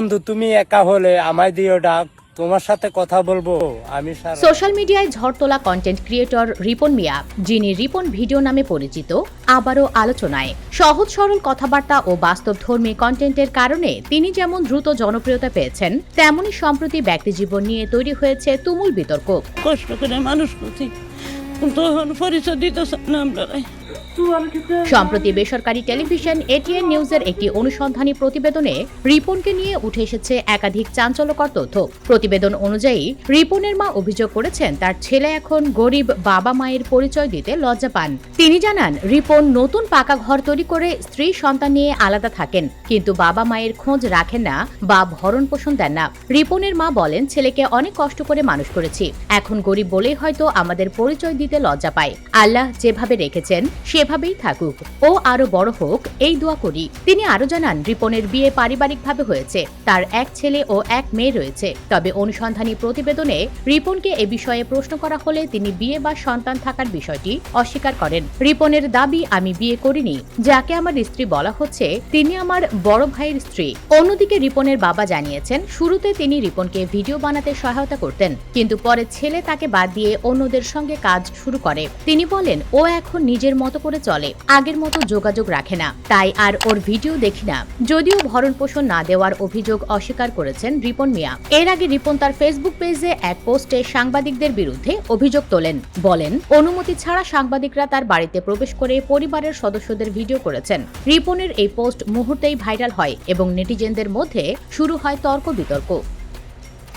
বন্ধু তুমি একা হলে আমায় দিও ডাক। তোমার সাথে কথা বলব। আমি সোশ্যাল মিডিয়ায় ঝড় তোলা কন্টেন্ট ক্রিয়েটর রিপন মিয়া যিনি রিপন ভিডিও নামে পরিচিত আবারও আলোচনায়। সহজ সরল কথাবার্তা ও বাস্তবধর্মী কন্টেন্টের কারণে তিনি যেমন দ্রুত জনপ্রিয়তা পেয়েছেন তেমনি সম্প্রতি ব্যক্তিজীবন নিয়ে তৈরি হয়েছে তুমুল বিতর্ক। কষ্ট করে মানুষ করছি কিন্তু পরিচয় না আমরা সম্প্রতি বেসরকারি টেলিভিশন এটিএন নিউজের একটি অনুসন্ধানী প্রতিবেদনে রিপনকে নিয়ে উঠে এসেছে একাধিক চাঞ্চল্যকর তথ্য। প্রতিবেদন অনুযায়ী, রিপনের মা অভিযোগ করেছেন তার ছেলে এখন গরিব বাবা মায়ের পরিচয় দিতে লজ্জা পান। তিনি জানান, রিপন নতুন পাকা ঘর তৈরি করে স্ত্রী সন্তান নিয়ে আলাদা থাকেন, কিন্তু বাবা মায়ের খোঁজ রাখেন না বা ভরণ পোষণ দেন না। রিপনের মা বলেন, ছেলেকে অনেক কষ্ট করে মানুষ করেছি। এখন গরিব বলেই হয়তো আমাদের পরিচয় দিতে লজ্জা পায়। আল্লাহ যেভাবে রেখেছেন সেভাবেই থাকুক। ও আরও বড় হোক, এই দোয়া করি। তিনি আরও জানান, রিপনের বিয়ে পারিবারিকভাবে হয়েছে। তার এক ছেলে ও এক মেয়ে রয়েছে। তবে অনুসন্ধানী প্রতিবেদনে রিপনকে এ বিষয়ে প্রশ্ন করা হলে তিনি বিয়ে বা সন্তান থাকার বিষয়টি অস্বীকার করেন। রিপনের দাবি, আমি বিয়ে করিনি। যাকে আমার স্ত্রী বলা হচ্ছে, তিনি আমার বড় ভাইয়ের স্ত্রী। অন্যদিকে রিপনের বাবা জানিয়েছেন, শুরুতে তিনি রিপনকে ভিডিও বানাতে সহায়তা করতেন, কিন্তু পরে ছেলে তাকে বাদ দিয়ে অন্যদের সঙ্গে কাজ শুরু করে। তিনি বলেন, ও এখন নিজের মতো করে চলে, আগের মতো যোগাযোগ রাখে না। তাই আর ওর ভিডিও দেখি না। যদিও ভরণ পোষণ না দেওয়ার অভিযোগ অস্বীকার করেছেন রিপন মিয়া। এর আগে রিপন তার ফেসবুক পেজে এক পোস্টে সাংবাদিকদের বিরুদ্ধে অভিযোগ তোলেন। বলেন, অনুমতি ছাড়া সাংবাদিকরা তার বাড়িতে প্রবেশ করে পরিবারের সদস্যদের ভিডিও করেছেন। রিপনের এই পোস্ট মুহূর্তেই ভাইরাল হয় এবং নেটিজেনদের মধ্যে শুরু হয় তর্ক বিতর্ক।